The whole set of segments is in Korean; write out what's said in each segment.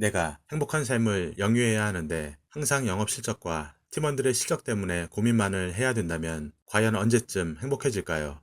내가 행복한 삶을 영위해야 하는데 항상 영업 실적과 팀원들의 실적 때문에 고민만을 해야 된다면 과연 언제쯤 행복해질까요?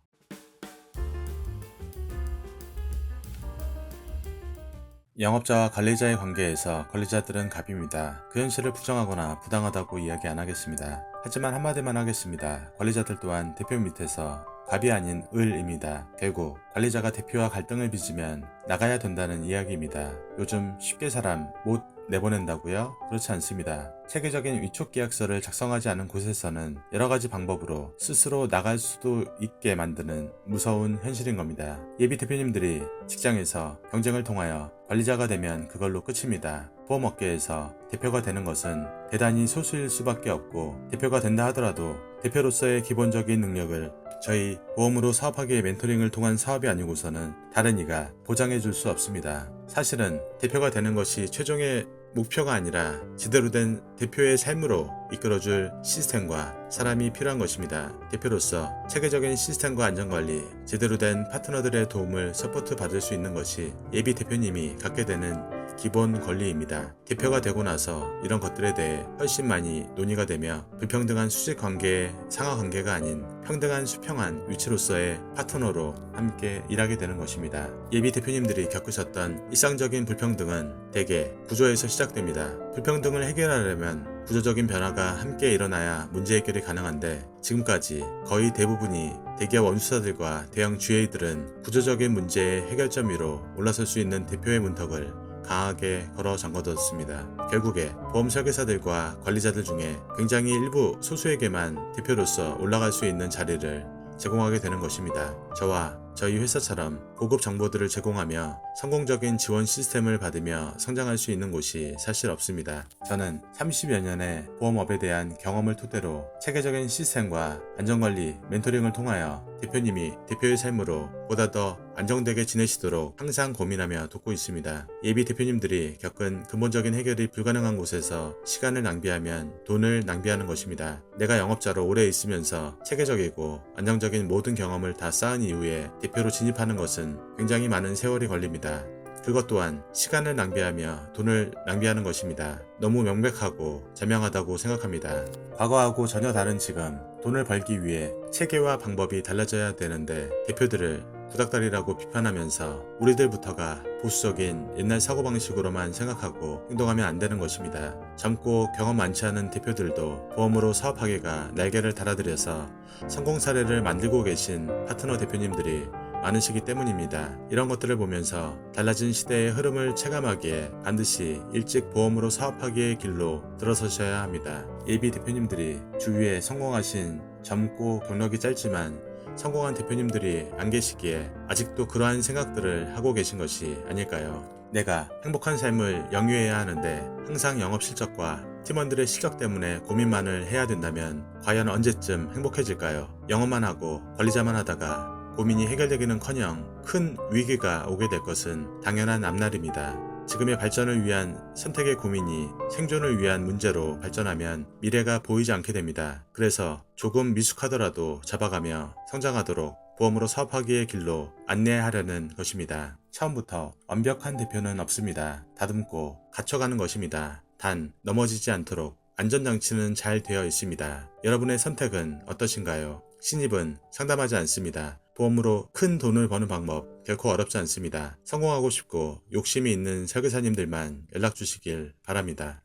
영업자와 관리자의 관계에서 관리자들은 갑입니다. 그 현실을 부정하거나 부당하다고 이야기 안 하겠습니다. 하지만 한마디만 하겠습니다. 관리자들 또한 대표 밑에서 갑이 아닌 을입니다. 결국 관리자가 대표와 갈등을 빚으면 나가야 된다는 이야기입니다. 요즘 쉽게 사람 못 내보낸다고요? 그렇지 않습니다. 체계적인 위촉 계약서를 작성하지 않은 곳에서는 여러 가지 방법으로 스스로 나갈 수도 있게 만드는 무서운 현실인 겁니다. 예비 대표님들이 직장에서 경쟁을 통하여 관리자가 되면 그걸로 끝입니다. 보험업계에서 대표가 되는 것은 대단히 소수일 수밖에 없고 대표가 된다 하더라도 대표로서의 기본적인 능력을 저희 보험으로 사업하기의 멘토링을 통한 사업이 아니고서는 다른 이가 보장해 줄 수 없습니다. 사실은 대표가 되는 것이 최종의 목표가 아니라 제대로 된 대표의 삶으로 이끌어줄 시스템과 사람이 필요한 것입니다. 대표로서 체계적인 시스템과 안전관리, 제대로 된 파트너들의 도움을 서포트 받을 수 있는 것이 예비 대표님이 갖게 되는 기본 권리입니다. 대표가 되고 나서 이런 것들에 대해 훨씬 많이 논의가 되며 불평등한 수직 관계의 상하 관계가 아닌 평등한 수평한 위치로서의 파트너로 함께 일하게 되는 것입니다. 예비 대표님들이 겪으셨던 일상적인 불평등은 대개 구조에서 시작됩니다. 불평등을 해결하려면 구조적인 변화가 함께 일어나야 문제 해결이 가능한데 지금까지 거의 대부분이 대기업 원수사들과 대형 GA들은 구조적인 문제의 해결점 위로 올라설 수 있는 대표의 문턱을 강하게 걸어 잠궈뒀습니다. 결국에 보험 설계사들과 관리자들 중에 굉장히 일부 소수에게만 대표로서 올라갈 수 있는 자리를 제공하게 되는 것입니다. 저와 저희 회사처럼 고급 정보들을 제공하며 성공적인 지원 시스템을 받으며 성장할 수 있는 곳이 사실 없습니다. 저는 30여 년의 보험업에 대한 경험을 토대로 체계적인 시스템과 안전관리, 멘토링을 통하여 대표님이 대표의 삶으로 보다 더 안정되게 지내시도록 항상 고민하며 돕고 있습니다. 예비 대표님들이 겪은 근본적인 해결이 불가능한 곳에서 시간을 낭비하면 돈을 낭비하는 것입니다. 내가 영업자로 오래 있으면서 체계적이고 안정적인 모든 경험을 다 쌓은 이후에 대표로 진입하는 것은 굉장히 많은 세월이 걸립니다. 그것 또한 시간을 낭비하며 돈을 낭비하는 것입니다. 너무 명백하고 자명하다고 생각합니다. 과거하고 전혀 다른 지금 돈을 벌기 위해 체계와 방법이 달라져야 되는데 대표들을 구닥다리라고 비판하면서 우리들부터가 보수적인 옛날 사고방식으로만 생각하고 행동하면 안 되는 것입니다. 젊고 경험 많지 않은 대표들도 보험으로 사업하기가 날개를 달아들여서 성공 사례를 만들고 계신 파트너 대표님들이 많으시기 때문입니다. 이런 것들을 보면서 달라진 시대의 흐름을 체감하기에 반드시 일찍 보험으로 사업하기의 길로 들어서셔야 합니다. 예비 대표님들이 주위에 성공하신 젊고 경력이 짧지만 성공한 대표님들이 안 계시기에 아직도 그러한 생각들을 하고 계신 것이 아닐까요? 내가 행복한 삶을 영위해야 하는데 항상 영업 실적과 팀원들의 실적 때문에 고민만을 해야 된다면 과연 언제쯤 행복해질까요? 영업만 하고 관리자만 하다가 고민이 해결되기는 커녕 큰 위기가 오게 될 것은 당연한 앞날입니다. 지금의 발전을 위한 선택의 고민이 생존을 위한 문제로 발전하면 미래가 보이지 않게 됩니다. 그래서 조금 미숙하더라도 잡아가며 성장하도록 보험으로 사업하기의 길로 안내하려는 것입니다. 처음부터 완벽한 대표는 없습니다. 다듬고 갖춰가는 것입니다. 단 넘어지지 않도록 안전장치는 잘 되어 있습니다. 여러분의 선택은 어떠신가요? 신입은 상담하지 않습니다. 보험으로 큰 돈을 버는 방법 결코 어렵지 않습니다. 성공하고 싶고 욕심이 있는 설계사님들만 연락 주시길 바랍니다.